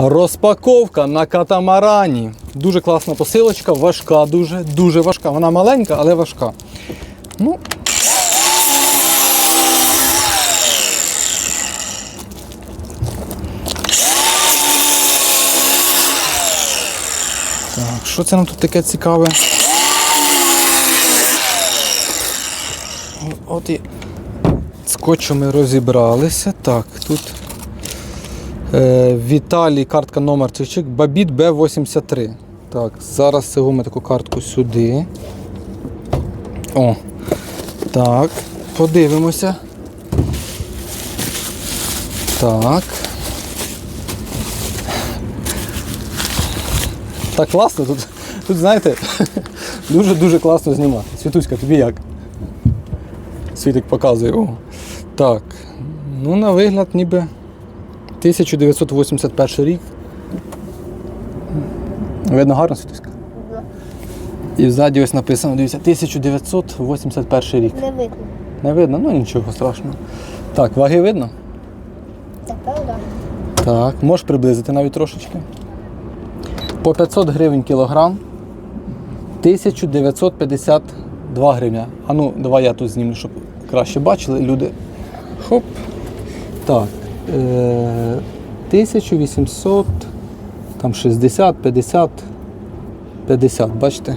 Розпаковка на катамарані. Дуже класна посилочка, важка, дуже, дуже важка. Вона маленька, але важка. Ну. Так, що це нам тут таке цікаве? От і скотчем ми розібралися. Так, тут Віталій, картка номер чик Бабіт Б83. Так, зараз цього ми таку картку сюди. О. Так, подивимося. Так. Так класно тут. Тут, знаєте, дуже-дуже класно знімати. Світуська, тобі як? Світик показує. О. Так. Ну, на вигляд, ніби 1981 рік. Видно гарно світуська? І ззаді ось написано, дивіться, 1981 рік. Не видно. Не видно, ну нічого страшного. Так, ваги видно? Тепер да. Так, можеш приблизити навіть трошечки. По 500 гривень кілограм. 1952 гривня. А ну, давай я тут знімлю, щоб краще бачили люди. Хоп. Так. Е- 1800, там 60, 50, 50, бачите?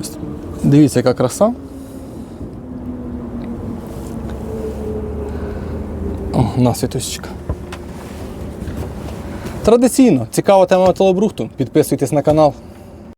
Ось. Дивіться, яка краса. О, на світочка. Традиційно, цікава тема металобрухту. Підписуйтесь на канал.